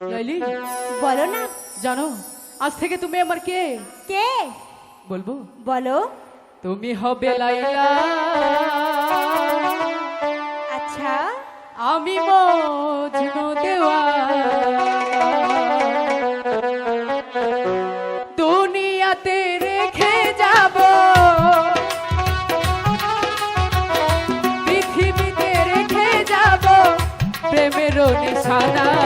লাইলি বলো না। জানো আজ থেকে তুমি আমার কে? কে? বলব। বলো। তুমি হবে লাইলা। আচ্ছা। আমি মজনু দেওয়া দুনিয়াতে রেখে যাব। পৃথিবীতে রেখে যাব। প্রেমের নিশানা।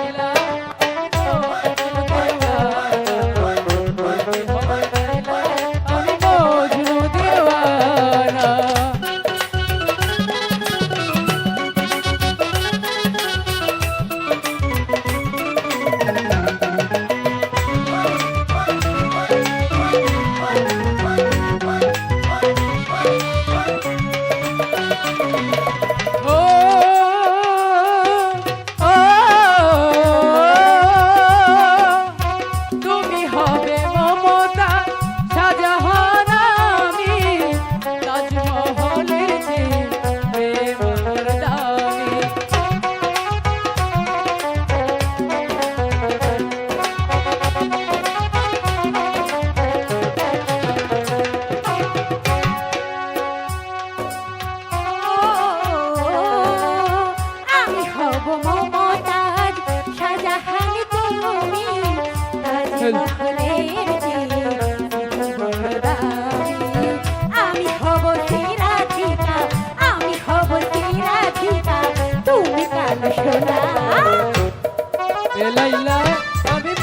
আমি হব রাধিকা আমি হব রাধিকা তুমি কান শোনা লাইলা আমি